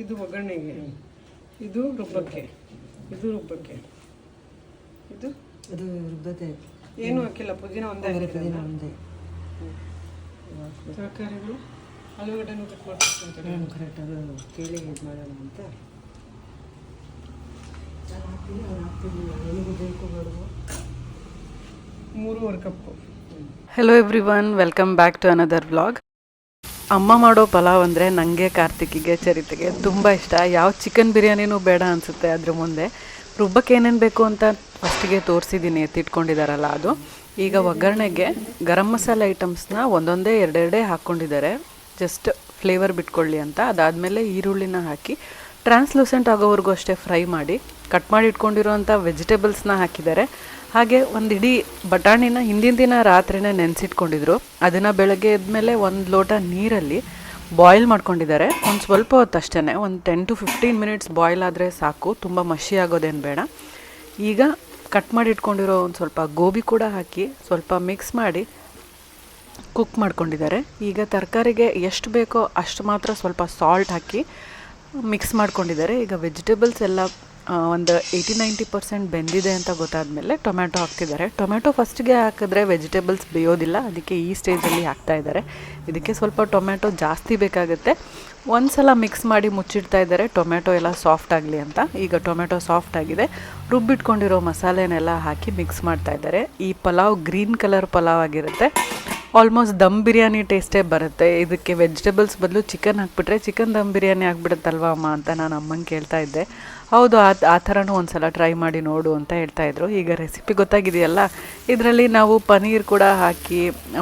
ಇದು ಒಗ್ಗರಣೆಗೆ. ಇದು ರುಬ್ಬಕ್ಕೆ ಇದು ರುಬ್ಬಕ್ಕೆ ಇದು? ಅದು ರುಬ್ಬತೆ ಏನು ಹಾಕಿಲ್ಲ? ಪುದೀನ ಒಂದೇ ಪುದೀನ ದಿನ ಒಂದೇ. ತರಕಾರಿಗಳು? ಆಲೂಗಡ್ಡೆನೂ ಕಟ್ ಮಾಡ್ತಾರೆ ಕರೆಕ್ಟ್ ಅದು ಕೇಳಿ ಇದು ಮಾಡೋಣ ಅಂತ. ಮೂರುವರೆ cup. Hello everyone welcome back to another vlog ಅಮ್ಮ ಮಾಡೋ ಪಲಾವ್ ಅಂದರೆ ನನಗೆ ಕಾರ್ತಿಕಿಗೆ ಚರಿತೆಗೆ ತುಂಬ ಇಷ್ಟ. ಯಾವ ಚಿಕನ್ ಬಿರಿಯಾನಿನೂ ಬೇಡ ಅನಿಸುತ್ತೆ ಅದ್ರ ಮುಂದೆ. ರುಬ್ಬಕ್ಕೆ ಏನೇನು ಬೇಕು ಅಂತ ಫಸ್ಟಿಗೆ ತೋರಿಸಿದ್ದೀನಿ ಎತ್ತಿಟ್ಕೊಂಡಿದ್ದಾರಲ್ಲ ಅದು. ಈಗ ಒಗ್ಗರಣೆಗೆ ಗರಂ ಮಸಾಲೆ ಐಟಮ್ಸ್ನ ಒಂದೊಂದೇ ಎರಡೆರಡೇ ಹಾಕ್ಕೊಂಡಿದ್ದಾರೆ. ಜಸ್ಟ್ ಫ್ಲೇವರ್ ಬಿಟ್ಕೊಳ್ಳಿ ಅಂತ. ಅದಾದಮೇಲೆ ಈರುಳ್ಳಿನ ಹಾಕಿ ಟ್ರಾನ್ಸ್ಲೂಸೆಂಟ್ ಆಗೋವರೆಗೂ ಅಷ್ಟೇ ಫ್ರೈ ಮಾಡಿ. ಕಟ್ ಮಾಡಿ ಇಟ್ಕೊಂಡಿರೋಂಥ ವೆಜಿಟೇಬಲ್ಸ್ನ ಹಾಕಿದ್ದಾರೆ. ಹಾಗೆ ಒಂದು ಇಡೀ ಬಟಾಣಿನ ಹಿಂದಿನ ದಿನ ರಾತ್ರಿನೇ ನೆನೆಸಿಟ್ಕೊಂಡಿದ್ರು. ಅದನ್ನು ಬೆಳಗ್ಗೆ ಎದ್ಮೇಲೆ ಒಂದು ಲೋಟ ನೀರಲ್ಲಿ ಬಾಯ್ಲ್ ಮಾಡ್ಕೊಂಡಿದ್ದಾರೆ. ಒಂದು ಸ್ವಲ್ಪ ಹೊತ್ತು ಅಷ್ಟೇ ಒಂದು ten to fifteen minutes boil ಆದರೆ ಸಾಕು, ತುಂಬ ಮಷಿ ಆಗೋದೇನು ಬೇಡ. ಈಗ ಕಟ್ ಮಾಡಿ ಇಟ್ಕೊಂಡಿರೋ ಒಂದು ಸ್ವಲ್ಪ ಗೋಬಿ ಕೂಡ ಹಾಕಿ ಸ್ವಲ್ಪ ಮಿಕ್ಸ್ ಮಾಡಿ ಕುಕ್ ಮಾಡ್ಕೊಂಡಿದ್ದಾರೆ. ಈಗ ತರಕಾರಿಗೆ ಎಷ್ಟು ಬೇಕೋ ಅಷ್ಟು ಮಾತ್ರ ಸ್ವಲ್ಪ ಸಾಲ್ಟ್ ಹಾಕಿ ಮಿಕ್ಸ್ ಮಾಡ್ಕೊಂಡಿದ್ದಾರೆ. ಈಗ ವೆಜಿಟೇಬಲ್ಸ್ ಎಲ್ಲ ಒಂದು ಏಯ್ಟಿ ನೈಂಟಿ ಪರ್ಸೆಂಟ್ ಬೆಂದಿದೆ ಅಂತ ಗೊತ್ತಾದಮೇಲೆ ಟೊಮ್ಯಾಟೊ ಹಾಕ್ತಿದ್ದಾರೆ. ಟೊಮ್ಯಾಟೊ ಫಸ್ಟ್ಗೆ ಹಾಕಿದ್ರೆ ವೆಜಿಟೇಬಲ್ಸ್ ಬೇಯೋದಿಲ್ಲ. ಅದಕ್ಕೆ ಈ ಸ್ಟೇಜಲ್ಲಿ ಹಾಕ್ತಾ ಇದ್ದಾರೆ. ಇದಕ್ಕೆ ಸ್ವಲ್ಪ ಟೊಮ್ಯಾಟೊ ಜಾಸ್ತಿ ಬೇಕಾಗುತ್ತೆ. ಒಂದು ಸಲ ಮಿಕ್ಸ್ ಮಾಡಿ ಮುಚ್ಚಿಡ್ತಾ ಇದ್ದಾರೆ. ಟೊಮ್ಯಾಟೊ ಎಲ್ಲ ಸಾಫ್ಟ್ ಆಗಲಿ ಅಂತ. ಈಗ ಟೊಮ್ಯಾಟೊ ಸಾಫ್ಟ್ ಆಗಿದೆ. ರುಬ್ಬಿಟ್ಕೊಂಡಿರೋ ಮಸಾಲೆನೆಲ್ಲ ಹಾಕಿ ಮಿಕ್ಸ್ ಮಾಡ್ತಾ ಇದ್ದಾರೆ. ಈ ಪಲಾವ್ ಗ್ರೀನ್ ಕಲರ್ ಪಲಾವ್ ಆಗಿರುತ್ತೆ. ಆಲ್ಮೋಸ್ಟ್ ದಮ್ ಬಿರಿಯಾನಿ ಟೇಸ್ಟೇ ಬರುತ್ತೆ. ಇದಕ್ಕೆ ವೆಜಿಟೇಬಲ್ಸ್ ಬದಲು ಚಿಕನ್ ಹಾಕ್ಬಿಟ್ರೆ ಚಿಕನ್ ದಮ್ ಬಿರಿಯಾನಿ ಆಗ್ಬಿಡುತ್ತಲ್ವ ಅಮ್ಮ ಅಂತ ನಾನು ಅಮ್ಮಂಗೆ ಕೇಳ್ತಾ ಇದ್ದೆ. ಹೌದು, ಆ ಆ ಥರನೂ ಒಂದು ಸಲ ಟ್ರೈ ಮಾಡಿ ನೋಡು ಅಂತ ಹೇಳ್ತಾ ಇದ್ರು. ಈಗ ರೆಸಿಪಿ ಗೊತ್ತಾಗಿದೆಯಲ್ಲ? ಇದರಲ್ಲಿ ನಾವು ಪನೀರ್ ಕೂಡ ಹಾಕಿ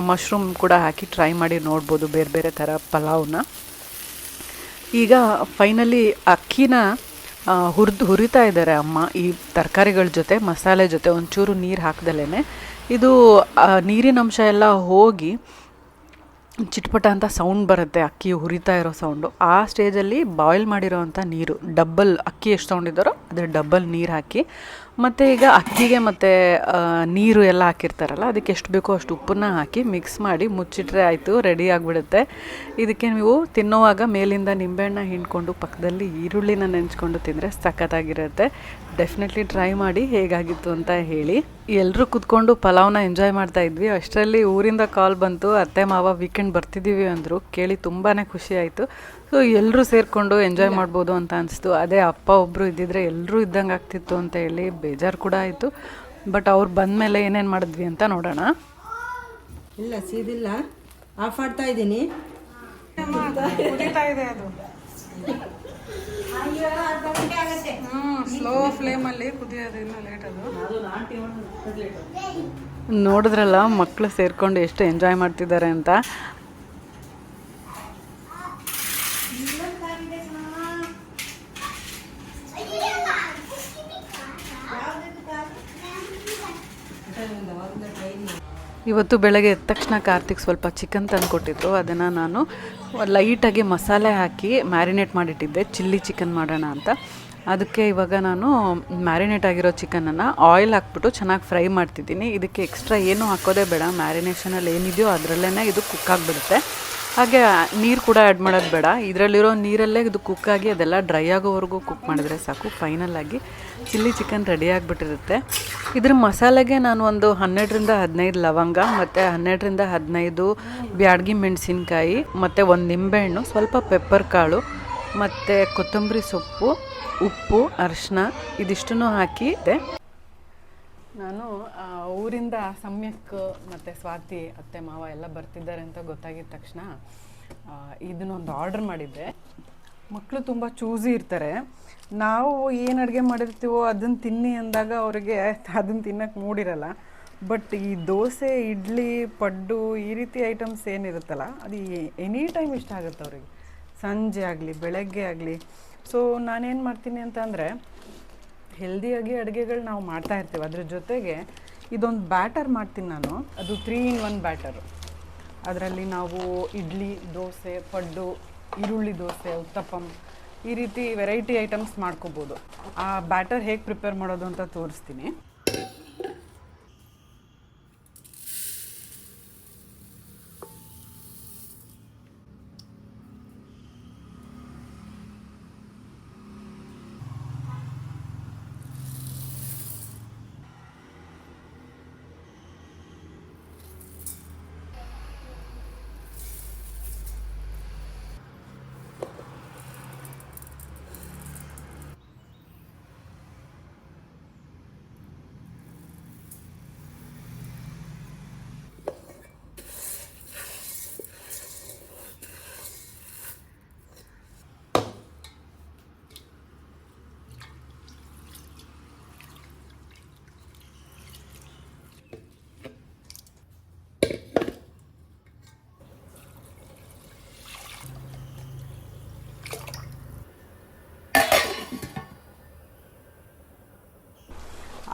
ಮಶ್ರೂಮ್ ಕೂಡ ಹಾಕಿ ಟ್ರೈ ಮಾಡಿ ನೋಡ್ಬೋದು ಬೇರೆ ಬೇರೆ ಥರ ಪಲಾವ್ನ. ಈಗ ಫೈನಲಿ ಅಕ್ಕಿನ ಹುರಿದು, ಹುರಿತಾ ಇದ್ದಾರೆ ಅಮ್ಮ. ಈ ತರಕಾರಿಗಳ ಜೊತೆ, ಮಸಾಲೆ ಜೊತೆ ಒಂಚೂರು ನೀರು ಹಾಕ್ದಲೇ ಇದು ನೀರಿನ ಅಂಶ ಎಲ್ಲ ಹೋಗಿ ಚಿಟ್ಪಟ ಅಂತ ಸೌಂಡ್ ಬರುತ್ತೆ ಅಕ್ಕಿ ಹುರಿತಾ ಇರೋ ಸೌಂಡು ಆ ಸ್ಟೇಜಲ್ಲಿ ಬಾಯ್ಲ್ ಮಾಡಿರೋವಂಥ ನೀರು ಡಬ್ಬಲ್ ಅಕ್ಕಿ ಎಷ್ಟು ತೊಗೊಂಡಿದ್ದಾರೋ ಅದ್ರ ಡಬ್ಬಲ್ ನೀರು ಹಾಕಿ ಮತ್ತು ಈಗ ಅಕ್ಕಿಗೆ ಮತ್ತು ನೀರು ಎಲ್ಲ ಹಾಕಿರ್ತಾರಲ್ಲ, ಅದಕ್ಕೆ ಎಷ್ಟು ಬೇಕೋ ಅಷ್ಟು ಉಪ್ಪನ್ನ ಹಾಕಿ ಮಿಕ್ಸ್ ಮಾಡಿ ಮುಚ್ಚಿಟ್ರೆ ಆಯಿತು ರೆಡಿ ಆಗಿಬಿಡುತ್ತೆ. ಇದಕ್ಕೆ ನೀವು ತಿನ್ನೋವಾಗ ಮೇಲಿಂದ ನಿಂಬೆಹಣ್ಣ ಹಿಂಡ್ಕೊಂಡು ಪಕ್ಕದಲ್ಲಿ ಈರುಳ್ಳಿನ ನೆಂಚ್ಕೊಂಡು ತಿಂದರೆ ಸಖತ್ತಾಗಿರುತ್ತೆ. ಡೆಫಿನೆಟ್ಲಿ ಟ್ರೈ ಮಾಡಿ ಹೇಗಾಗಿತ್ತು ಅಂತ ಹೇಳಿ. ಎಲ್ಲರೂ ಕುತ್ಕೊಂಡು ಪಲಾವ್ನ ಎಂಜಾಯ್ ಮಾಡ್ತಾ ಇದ್ವಿ. ಅಷ್ಟರಲ್ಲಿ ಊರಿಂದ ಕಾಲ್ ಬಂತು. ಅತ್ತೆ, ಮಾವ ವೀಕೆಂಡ್ ಬರ್ತಿದ್ದೀವಿ ಅಂದರು. ಕೇಳಿ ತುಂಬಾ ಖುಷಿ ಆಯಿತು. ಸೊ ಎಲ್ಲರೂ ಸೇರಿಕೊಂಡು ಎಂಜಾಯ್ ಮಾಡ್ಬೋದು ಅಂತ ಅನಿಸ್ತು. ಅದೇ ಅಪ್ಪ ಒಬ್ಬರು ಇದ್ದಿದ್ರೆ ಎಲ್ಲರೂ ಇದ್ದಂಗೆ ಆಗ್ತಿತ್ತು ಅಂತ ಹೇಳಿ ಬೇಜಾರು ಕೂಡ ಆಯಿತು. ಬಟ್ ಅವ್ರು ಬಂದಮೇಲೆ ಏನೇನು ಮಾಡಿದ್ವಿ ಅಂತ ನೋಡೋಣ. ಇಲ್ಲ ಸೀದಿಲ್ಲ. ಆಫ್ ಮಾಡ್ತಾ ಇದ್ದೀನಿ. ಇದೆ ಅದು. ಸ್ಲೋ ಫ್ಲೇಮಲ್ಲಿ ಕುದಿಯೋದು ಇನ್ನೂ ಲೇಟ್ ಅದು. ನೋಡಿದ್ರಲ್ಲ ಮಕ್ಕಳು ಸೇರ್ಕೊಂಡು ಎಷ್ಟು ಎಂಜಾಯ್ ಮಾಡ್ತಿದ್ದಾರೆ ಅಂತ. ಇವತ್ತು ಬೆಳಗ್ಗೆ ಎದ್ದ ತಕ್ಷಣ ಕಾರ್ತಿಕ್ ಸ್ವಲ್ಪ ಚಿಕನ್ ತಂದು ಕೊಟ್ಟಿದ್ರು ಅದನ್ನು ನಾನು ಲೈಟಾಗಿ ಮಸಾಲೆ ಹಾಕಿ ಮ್ಯಾರಿನೇಟ್ ಮಾಡಿಟ್ಟಿದ್ದೆ. ಚಿಲ್ಲಿ ಚಿಕನ್ ಮಾಡೋಣ ಅಂತ. ಅದಕ್ಕೆ ಇವಾಗ ನಾನು ಮ್ಯಾರಿನೇಟ್ ಆಗಿರೋ ಚಿಕನನ್ನು ಆಯಿಲ್ ಹಾಕ್ಬಿಟ್ಟು ಚೆನ್ನಾಗಿ ಫ್ರೈ ಮಾಡ್ತಿದ್ದೀನಿ. ಇದಕ್ಕೆ ಎಕ್ಸ್ಟ್ರಾ ಏನೂ ಹಾಕೋದೇ ಬೇಡ. ಮ್ಯಾರಿನೇಷನಲ್ಲಿ ಏನಿದೆಯೋ ಅದರಲ್ಲೇ ಇದು ಕುಕ್ ಆಗಿಬಿಡುತ್ತೆ. ಹಾಗೆ ನೀರು ಕೂಡ ಆ್ಯಡ್ ಮಾಡೋದು ಬೇಡ. ಇದರಲ್ಲಿರೋ ನೀರಲ್ಲೇ ಇದು ಕುಕ್ ಆಗಿ ಅದೆಲ್ಲ ಡ್ರೈ ಆಗೋವರೆಗೂ ಕುಕ್ ಮಾಡಿದ್ರೆ ಸಾಕು. ಫೈನಲ್ ಆಗಿ ಚಿಲ್ಲಿ ಚಿಕನ್ ರೆಡಿ ಆಗಿಬಿಟ್ಟಿರುತ್ತೆ. ಇದ್ರ ಮಸಾಲೆಗೆ ನಾನು ಒಂದು ಹನ್ನೆರಡರಿಂದ ಹದಿನೈದು ಲವಂಗ, ಮತ್ತು ಹನ್ನೆರಡರಿಂದ ಹದಿನೈದು ಬ್ಯಾಡ್ಗಿ ಮೆಣಸಿನ್ಕಾಯಿ, ಮತ್ತು ಒಂದು ನಿಂಬೆಹಣ್ಣು, ಸ್ವಲ್ಪ ಪೆಪ್ಪರ್ ಕಾಳು, ಮತ್ತು ಕೊತ್ತಂಬರಿ ಸೊಪ್ಪು, ಉಪ್ಪು ಅರಿಶಿನ ಇದಿಷ್ಟನ್ನು ಹಾಕಿದೆ ನಾನು ಊರಿಂದ ಸಮ್ಯಕ್ ಮತ್ತು ಸ್ವಾತಿ, ಅತ್ತೆ, ಮಾವ ಎಲ್ಲ ಬರ್ತಿದ್ದಾರೆ ಅಂತ ಗೊತ್ತಾಗಿದ ತಕ್ಷಣ ಇದನ್ನೊಂದು ಆರ್ಡರ್ ಮಾಡಿದ್ದೆ. ಮಕ್ಕಳು ತುಂಬ ಚೂಸಿ ಇರ್ತಾರೆ. ನಾವು ಏನು ಅಡುಗೆ ಮಾಡಿರ್ತೀವೋ ಅದನ್ನು ತಿನ್ನಿ ಅಂದಾಗ ಅವರಿಗೆ ಅದನ್ನು ತಿನ್ನಕ್ಕೆ ಮೂಡಿರಲ್ಲ. ಬಟ್ ಈ ದೋಸೆ, ಇಡ್ಲಿ, ಪಡ್ಡು ಈ ರೀತಿ ಐಟಮ್ಸ್ ಏನಿರುತ್ತಲ್ಲ ಅದು ಎನಿ ಟೈಮ್ ಇಷ್ಟ ಆಗುತ್ತೆ ಅವರಿಗೆ. ಸಂಜೆ ಆಗಲಿ, ಬೆಳಗ್ಗೆ ಆಗಲಿ. ಸೊ ನಾನೇನು ಮಾಡ್ತೀನಿ ಅಂತ ಅಂದರೆ ಹೆಲ್ದಿಯಾಗಿ ಅಡುಗೆಗಳು ನಾವು ಮಾಡ್ತಾ ಇರ್ತೀವಿ. ಅದ್ರ ಜೊತೆಗೆ ಇದೊಂದು ಬ್ಯಾಟರ್ ಮಾಡ್ತೀನಿ ನಾನು. ಅದು ತ್ರೀ ಇನ್ ಒನ್ ಬ್ಯಾಟರು. ಅದರಲ್ಲಿ ನಾವು ಇಡ್ಲಿ, ದೋಸೆ, ಪಡ್ಡು, ಈರುಳ್ಳಿ ದೋಸೆ ಉತ್ತಪ್ಪಂ ಈ ರೀತಿ ವೆರೈಟಿ ಐಟಮ್ಸ್ ಮಾಡ್ಕೋಬೋದು. ಆ ಬ್ಯಾಟರ್ ಹೇಗೆ ಪ್ರಿಪೇರ್ ಮಾಡೋದು ಅಂತ ತೋರಿಸ್ತೀನಿ.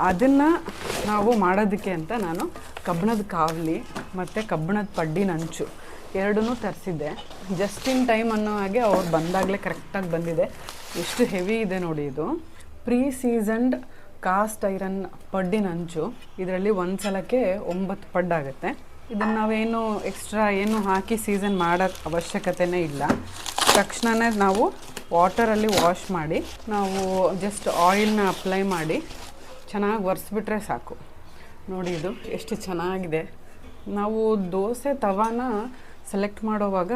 ಅದನ್ನು ನಾವು ಮಾಡೋದಕ್ಕೆ ಅಂತ ನಾನು ಕಬ್ಬಣದ ಕಾವಲಿ ಮತ್ತು ಕಬ್ಬಣದ ಪಡ್ಡಿ ನಂಚು ಎರಡನ್ನೂ ತರಿಸಿದ್ದೆ. ಜಸ್ಟ್ ಇನ್ ಟೈಮ್ ಅನ್ನೋ ಹಾಗೆ ಅವ್ರು ಬಂದಾಗಲೇ ಕರೆಕ್ಟಾಗಿ ಬಂದಿದೆ. ಎಷ್ಟು ಹೆವಿ ಇದೆ ನೋಡಿ ಇದು. ಪ್ರೀ ಸೀಸನ್ಡ್ ಕಾಸ್ಟ್ ಐರನ್ ಪಡ್ಡಿನ ನಂಚು. ಇದರಲ್ಲಿ ಒಂದು ಸಲಕ್ಕೆ ಒಂಬತ್ತು ಪಡ್ಡಾಗುತ್ತೆ ಇದನ್ನು ನಾವೇನು ಎಕ್ಸ್ಟ್ರಾ ಏನು ಹಾಕಿ ಸೀಸನ್ ಮಾಡೋ ಅವಶ್ಯಕತೆನೇ ಇಲ್ಲ. ತಕ್ಷಣವೇ ನಾವು ವಾಟರಲ್ಲಿ ವಾಶ್ ಮಾಡಿ, ನಾವು ಜಸ್ಟ್ ಆಯಿಲ್ನ ಅಪ್ಲೈ ಮಾಡಿ ಚೆನ್ನಾಗಿ ಒರೆಸ್ಬಿಟ್ರೆ ಸಾಕು. ನೋಡಿ ಇದು ಎಷ್ಟು ಚೆನ್ನಾಗಿದೆ. ನಾವು ದೋಸೆ ತವಾನ ಸೆಲೆಕ್ಟ್ ಮಾಡೋವಾಗ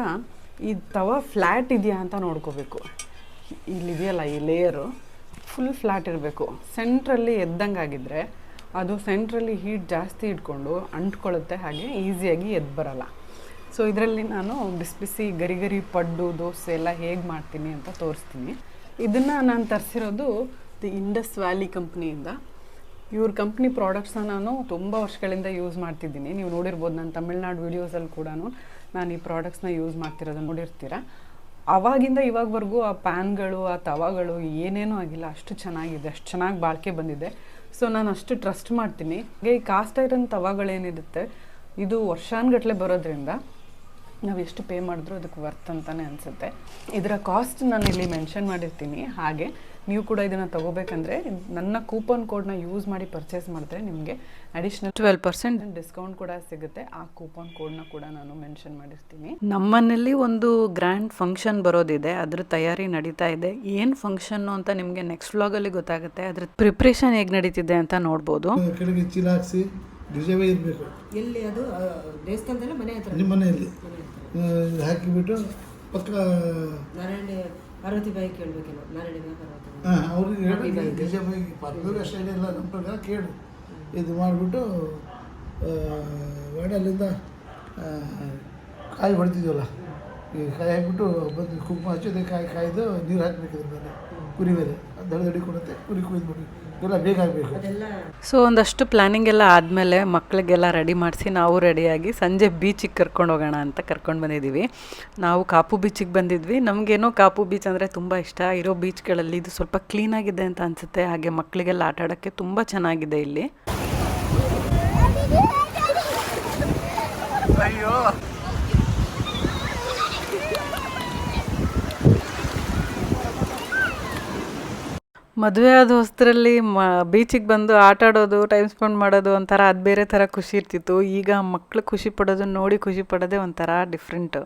ಈ ತವ ಫ್ಲ್ಯಾಟ್ ಇದೆಯಾ ಅಂತ ನೋಡ್ಕೋಬೇಕು. ಇಲ್ಲಿದೆಯಲ್ಲ ಈ ಲೇಯರು ಫುಲ್ ಫ್ಲ್ಯಾಟ್ ಇರಬೇಕು. ಸೆಂಟ್ರಲ್ಲಿ ಎದ್ದಂಗೆ ಆಗಿದ್ದರೆ ಅದು ಸೆಂಟ್ರಲ್ಲಿ ಹೀಟ್ ಜಾಸ್ತಿ ಇಟ್ಕೊಂಡು ಅಂಟ್ಕೊಳ್ಳುತ್ತೆ, ಹಾಗೆ ಈಸಿಯಾಗಿ ಎದ್ದು ಬರಲ್ಲ. ಸೊ ಇದರಲ್ಲಿ ನಾನು ಬಿಸಿ ಬಿಸಿ ಗರಿ ಗರಿ ಪಡ್ಡು, ದೋಸೆ ಎಲ್ಲ ಹೇಗೆ ಮಾಡ್ತೀನಿ ಅಂತ ತೋರಿಸ್ತೀನಿ. ಇದನ್ನು ನಾನು ತರಿಸಿರೋದು ದಿ ಇಂಡಸ್ ವ್ಯಾಲಿ ಕಂಪ್ನಿಯಿಂದ. ಇವ್ರ ಕಂಪ್ನಿ ಪ್ರಾಡಕ್ಟ್ಸ್ನ ನಾನು ತುಂಬ ವರ್ಷಗಳಿಂದ ಯೂಸ್ ಮಾಡ್ತಿದ್ದೀನಿ. ನೀವು ನೋಡಿರ್ಬೋದು ನಾನು ತಮಿಳ್ನಾಡು ವೀಡಿಯೋಸಲ್ಲಿ ಕೂಡ ನಾನು ಈ ಪ್ರಾಡಕ್ಟ್ಸ್ನ ಯೂಸ್ ಮಾಡ್ತಿರೋದನ್ನು ನೋಡಿರ್ತೀರ? ಅವಾಗಿಂದ ಇವಾಗವರೆಗೂ ಆ ಪ್ಯಾನ್ಗಳು, ಆ ತವಾಗಳು ಏನೇನೂ ಆಗಿಲ್ಲ. ಅಷ್ಟು ಚೆನ್ನಾಗಿದೆ, ಅಷ್ಟು ಚೆನ್ನಾಗಿ ಬಾಳಿಕೆ ಬಂದಿದೆ. ಸೊ ನಾನು ಅಷ್ಟು ಟ್ರಸ್ಟ್ ಮಾಡ್ತೀನಿ. ಹಾಗೆ ಈ ಕಾಸ್ಟ್ ಐರನ್ ತವಾಗಳೇನಿರುತ್ತೆ, ಇದು ವರ್ಷಾನುಗಟ್ಲೆ ಬರೋದ್ರಿಂದ ನಾವು ಎಷ್ಟು ಪೇ ಮಾಡಿದ್ರೂ ಅದಕ್ಕೆ ವರ್ತ್ ಅಂತಲೇ ಅನಿಸುತ್ತೆ. ಇದರ ಕಾಸ್ಟ್ ನಾನು ಇಲ್ಲಿ ಮೆನ್ಷನ್ ಮಾಡಿರ್ತೀನಿ. ಹಾಗೆ ನೀವು ಕೂಡ ಇದನ್ನು ತಗೋಬೇಕಂದ್ರೆ ನನ್ನ ಕೂಪನ್ ಕೋಡ್ನ ಯೂಸ್ ಮಾಡಿ ಪರ್ಚೇಸ್ ಮಾಡಿದ್ರೆ ನಿಮಗೆ ಅಡಿಷ್ನಲ್ ಟ್ವೆಲ್ ಪರ್ಸೆಂಟ್ ಡಿಸ್ಕೌಂಟ್ ಕೂಡ ಸಿಗುತ್ತೆ. ಆ ಕೂಪನ್ ಕೋಡ್ನ ಕೂಡ ನಾನು ಮೆನ್ಷನ್ ಮಾಡಿರ್ತೀನಿ. ನಮ್ಮನೇಲಿ ಒಂದು ಗ್ರ್ಯಾಂಡ್ ಫಂಕ್ಷನ್ ಬರೋದಿದೆ. ಅದ್ರ ತಯಾರಿ ನಡೀತಾ ಇದೆ. ಏನು ಫಂಕ್ಷನ್ ಅಂತ ನಿಮಗೆ ನೆಕ್ಸ್ಟ್ ವ್ಲಾಗಲ್ಲಿ ಗೊತ್ತಾಗುತ್ತೆ. ಅದ್ರ ಪ್ರಿಪ್ರೇಷನ್ ಹೇಗೆ ನಡೀತಿದೆ ಅಂತ ನೋಡ್ಬೋದು. ಕೆಳಗೆ ಚೀಲ ಹಾಕ್ಸಿ ಗಿಜವೇ ಇರಬೇಕು. ಎಲ್ಲಿ ಅದು ಆ, ದೇವಸ್ಥಾನದಲ್ಲ ಮನೆ ಹತ್ರ? ನಿಮ್ಮ ಮನೆಯಲ್ಲಿ. ಹಾಕಿಬಿಟ್ಟು ಪಕ್ಕ ನಾರಾಯಣ ಪಾರ್ವತಿ ಬಾಯಿ ಕೇಳಬೇಕೇನೋ ನಾರಾಯಣ ಹಾಂ ಅವ್ರಿಗೆ ಹೇಳಿ ಗಿಜಬಾಯಿ ಪರ್ಬೇಕು ಅಷ್ಟೇ ಇಲ್ಲ ನಮ್ಮ ಪ್ರಕಾರ ಕೇಳು. ಇದು ಮಾಡಿಬಿಟ್ಟು ವಾಡಲ್ಲಿಂದ ಕಾಯಿ ಹೊಡ್ತಿದ್ವಲ್ಲ ಈ ಕಾಯಿ ಹಾಕ್ಬಿಟ್ಟು ಬಂದು ಕುಂಕುಮ ಹಚ್ಚೋದೆ ಕಾಯಿ ಕಾಯ್ದು ನೀರು ಹಾಕ್ಬೇಕು ಇದ್ರ ಮೇಲೆ ಕುರಿ ಮೇಲೆ. ಅದು ದಡ ದಡಿ ಕೊಡುತ್ತೆ. ಕುರಿ ಕುಯ್ದ್ಬಿಟ್ಟು ಎಲ್ಲ ಸೊ ಒಂದಷ್ಟು ಪ್ಲಾನಿಂಗ್ ಎಲ್ಲ ಆದಮೇಲೆ ಮಕ್ಕಳಿಗೆಲ್ಲ ರೆಡಿ ಮಾಡಿಸಿ ನಾವು ರೆಡಿಯಾಗಿ ಸಂಜೆ ಬೀಚಿಗೆ ಕರ್ಕೊಂಡು ಹೋಗೋಣ ಅಂತ ಕರ್ಕೊಂಡು ಬಂದಿದ್ದೀವಿ ನಾವು ಕಾಪು ಬೀಚಿಗೆ ಬಂದಿದ್ವಿ. ನಮಗೇನೋ ಕಾಪು ಬೀಚ್ ಅಂದರೆ ತುಂಬ ಇಷ್ಟ. ಇರೋ ಬೀಚ್ಗಳಲ್ಲಿ ಇದು ಸ್ವಲ್ಪ ಕ್ಲೀನಾಗಿದೆ ಅಂತ ಅನಿಸುತ್ತೆ. ಹಾಗೆ ಮಕ್ಕಳಿಗೆಲ್ಲ ಆಟ ಆಡೋಕ್ಕೆ ತುಂಬ ಚೆನ್ನಾಗಿದೆ ಇಲ್ಲಿ. ಮದುವೆ ಆದ ಹೊಸದ್ರಲ್ಲಿ ಮ ಬೀಚಿಗೆ ಬಂದು ಆಟ ಆಡೋದು ಟೈಮ್ ಸ್ಪೆಂಡ್ ಮಾಡೋದು ಒಂಥರ ಅದು ಬೇರೆ ಥರ ಖುಷಿ ಇರ್ತಿತ್ತು. ಈಗ ಮಕ್ಕಳು ಖುಷಿ ಪಡೋದನ್ನ ನೋಡಿ ಖುಷಿ ಪಡೋದೇ ಒಂಥರ ಡಿಫ್ರೆಂಟು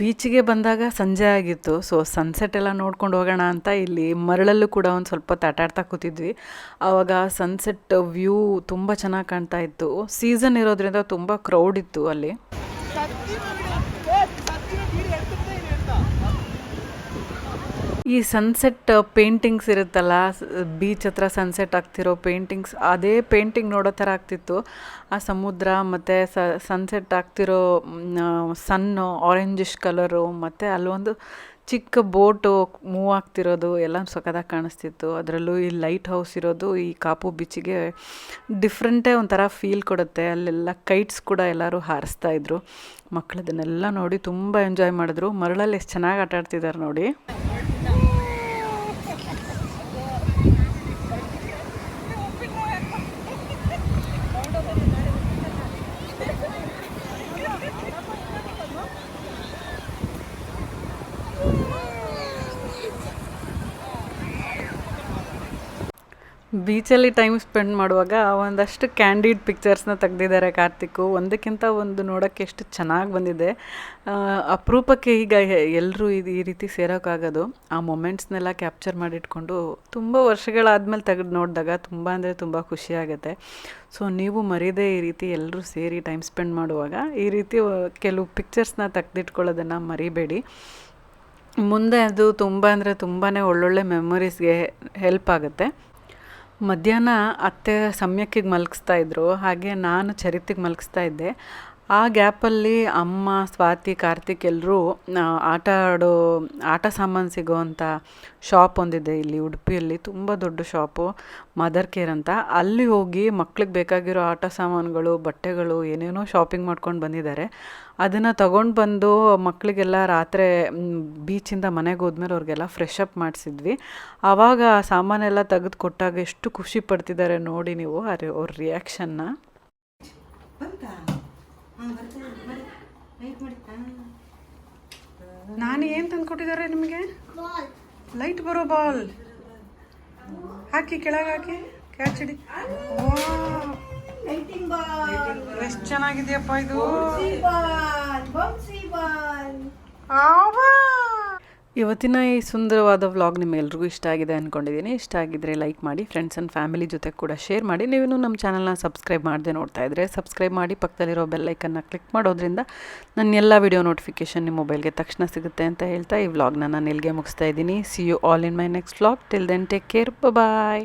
ಬೀಚಿಗೆ ಬಂದಾಗ ಸಂಜೆ ಆಗಿತ್ತು. ಸೊ ಸನ್ಸೆಟ್ ಎಲ್ಲ ನೋಡ್ಕೊಂಡು ಹೋಗೋಣ ಅಂತ ಇಲ್ಲಿ ಮರಳಲ್ಲೂ ಕೂಡ ಒಂದು ಸ್ವಲ್ಪ ಆಡ್ತಾ ಕೂತಿದ್ವಿ. ಆವಾಗ ಸನ್ಸೆಟ್ ವ್ಯೂ ತುಂಬ ಚೆನ್ನಾಗಿ ಕಾಣ್ತಾ ಇತ್ತು. ಸೀಸನ್ ಇರೋದ್ರಿಂದ ತುಂಬ ಕ್ರೌಡ್ ಇತ್ತು ಅಲ್ಲಿ. ಈ ಸನ್ಸೆಟ್ ಪೇಂಟಿಂಗ್ಸ್ ಇರುತ್ತಲ್ಲ ಬೀಚ್ ಹತ್ರ ಸನ್ಸೆಟ್ ಆಗ್ತಿರೋ ಪೇಂಟಿಂಗ್ಸ್ ಅದೇ ಪೇಂಟಿಂಗ್ ನೋಡೋ ಥರ ಆಗ್ತಿತ್ತು. ಆ ಸಮುದ್ರ ಮತ್ತು ಸನ್ಸೆಟ್ ಆಗ್ತಿರೋ ಸನ್ನು ಆರೆಂಜಿಶ್ ಕಲರು ಮತ್ತು ಅಲ್ಲೊಂದು ಚಿಕ್ಕ ಬೋಟು ಮೂವ್ ಆಗ್ತಿರೋದು ಎಲ್ಲ ಸಖತ್ತಾಗಿ ಕಾಣಿಸ್ತಿತ್ತು. ಅದರಲ್ಲೂ ಈ ಲೈಟ್ ಹೌಸ್ ಇರೋದು, ಈ ಕಾಪು ಬೀಚಿಗೆ ಡಿಫ್ರೆಂಟೇ ಒಂಥರ ಫೀಲ್ ಕೊಡುತ್ತೆ. ಅಲ್ಲೆಲ್ಲ ಕೈಟ್ಸ್ ಕೂಡ ಎಲ್ಲರೂ ಹಾರಿಸ್ತಾ ಇದ್ರು. ಮಕ್ಕಳು ಅದನ್ನೆಲ್ಲ ನೋಡಿ ತುಂಬ ಎಂಜಾಯ್ ಮಾಡಿದ್ರು. ಮರಳಲ್ಲಿ ಎಷ್ಟು ಚೆನ್ನಾಗಿ ಆಟ ಆಡ್ತಿದ್ದಾರೆ ನೋಡಿ. ಬೀಚಲ್ಲಿ ಟೈಮ್ ಸ್ಪೆಂಡ್ ಮಾಡುವಾಗ ಒಂದಷ್ಟು ಕ್ಯಾಂಡಿಡ್ ಪಿಕ್ಚರ್ಸ್ನ ತೆಗೆದಿದ್ದಾರೆ ಕಾರ್ತಿಕ್ಕು. ಒಂದಕ್ಕಿಂತ ಒಂದು ನೋಡೋಕ್ಕೆ ಎಷ್ಟು ಚೆನ್ನಾಗಿ ಬಂದಿದೆ. ಅಪರೂಪಕ್ಕೆ ಈಗ ಎಲ್ಲರೂ ಇದು ಈ ರೀತಿ ಸೇರೋಕ್ಕಾಗೋದು. ಆ ಮೊಮೆಂಟ್ಸ್ನೆಲ್ಲ ಕ್ಯಾಪ್ಚರ್ ಮಾಡಿಟ್ಕೊಂಡು ತುಂಬ ವರ್ಷಗಳಾದಮೇಲೆ ತೆಗೆದು ನೋಡಿದಾಗ ತುಂಬ ಅಂದರೆ ತುಂಬ ಖುಷಿಯಾಗುತ್ತೆ. ಸೊ, ನೀವು ಮರೀದೇ ಈ ರೀತಿ ಎಲ್ಲರೂ ಸೇರಿ ಟೈಮ್ ಸ್ಪೆಂಡ್ ಮಾಡುವಾಗ ಈ ರೀತಿ ಕೆಲವು ಪಿಕ್ಚರ್ಸ್ನ ತೆಗೆದಿಟ್ಕೊಳ್ಳೋದನ್ನು ಮರಿಬೇಡಿ. ಮುಂದೆ ಅದು ತುಂಬ ಅಂದರೆ ತುಂಬಾ ಒಳ್ಳೊಳ್ಳೆ ಮೆಮೊರೀಸ್ಗೆ ಹೆಲ್ಪ್ ಆಗುತ್ತೆ. ಮಧ್ಯಾಹ್ನ ಅತ್ತೆ ಸಮ್ಯಕ್ಕಿಗೆ ಮಲಗಿಸ್ತಾ ಇದ್ರು ಹಾಗೆ ನಾನು ಚರಿತಿಗೆ ಮಲಗಿಸ್ತಾ ಇದ್ದೆ. ಆ ಗ್ಯಾಪಲ್ಲಿ ಅಮ್ಮ, ಸ್ವಾತಿ, ಕಾರ್ತಿಕ್ ಎಲ್ಲರೂ ಆಟ ಆಡೋ, ಆಟ ಸಾಮಾನು ಸಿಗೋವಂಥ ಶಾಪ್ ಒಂದಿದೆ ಇಲ್ಲಿ ಉಡುಪಿಯಲ್ಲಿ. ತುಂಬ ದೊಡ್ಡ ಶಾಪು, ಮದರ್ ಕೇರ್ ಅಂತ. ಅಲ್ಲಿ ಹೋಗಿ ಮಕ್ಳಿಗೆ ಬೇಕಾಗಿರೋ ಆಟ ಸಾಮಾನುಗಳು, ಬಟ್ಟೆಗಳು, ಏನೇನೋ ಶಾಪಿಂಗ್ ಮಾಡ್ಕೊಂಡು ಬಂದಿದ್ದಾರೆ. ಅದನ್ನು ತಗೊಂಡು ಬಂದು ಮಕ್ಕಳಿಗೆಲ್ಲ ರಾತ್ರಿ ಬೀಚಿಂದ ಮನೆಗೆ ಹೋದ್ಮೇಲೆ ಅವ್ರಿಗೆಲ್ಲ ಫ್ರೆಶ್ ಅಪ್ ಮಾಡಿಸಿದ್ವಿ. ಆವಾಗ ಆ ಸಾಮಾನೆಲ್ಲ ತೆಗೆದು ಕೊಟ್ಟಾಗ ಎಷ್ಟು ಖುಷಿ ಪಡ್ತಿದ್ದಾರೆ ನೋಡಿ ನೀವು ಅವ್ರ ರಿಯಾಕ್ಷನ್ನ ಬಂತ ಹಾಂ ಬರ್ತಾರೆ ಮಾಡಿ ಲೈಟ್ ಮಾಡಿ ಹಾಂ ನಾನು ಏನು ತಂದ್ಕೊಟ್ಟಿದ್ದಾರೆ ನಿಮಗೆ? ಲೈಟ್ ಬರೋ ಬಾಲ್ ಹಾಕಿ ಕೆಳಗೆ ಹಾಕಿ ಕ್ಯಾಚ್ ಹಿಡಿ. ಎಷ್ಟು ಚೆನ್ನಾಗಿದೆಯಪ್ಪ ಇದು? ಇವತ್ತಿನ ಈ ಸುಂದರವಾದ ವ್ಲಾಗ್ ನಿಮಗೆಲ್ರಿಗೂ ಇಷ್ಟ ಆಗಿದೆ ಅಂದ್ಕೊಂಡಿದ್ದೀನಿ ಇಷ್ಟ ಆಗಿದ್ರೆ ಲೈಕ್ ಮಾಡಿ ಫ್ರೆಂಡ್ಸ್ ಆ್ಯಂಡ್ ಫ್ಯಾಮಿಲಿ ಜೊತೆ ಕೂಡ ಶೇರ್ ಮಾಡಿ. ನೀವೇನು ನಮ್ಮ ಚಾನಲ್ನ ಸಬ್ಸ್ಕ್ರೈಬ್ ಮಾಡದೆ ನೋಡ್ತಾ ಇದ್ದರೆ ಸಬ್ಸ್ಕ್ರೈಬ್ ಮಾಡಿ, ಪಕ್ಕದಲ್ಲಿರೋ ಬೆಲ್ಲೈಕನ್ನ ಕ್ಲಿಕ್ ಮಾಡೋದ್ರಿಂದ ನನ್ನ ಎಲ್ಲ ವಿಡಿಯೋ ನೋಟಿಫಿಕೇಷನ್ ನಿಮ್ಮ ಮೊಬೈಲ್ಗೆ ತಕ್ಷಣ ಸಿಗುತ್ತೆ ಅಂತ ಹೇಳ್ತಾ ಈ ವ್ಲಾಗ್ನ ನಾನು ಇಲ್ಲಿಗೆ ಮುಗಿಸ್ತಾ ಇದ್ದೀನಿ. See you all in my next vlog till then take care bye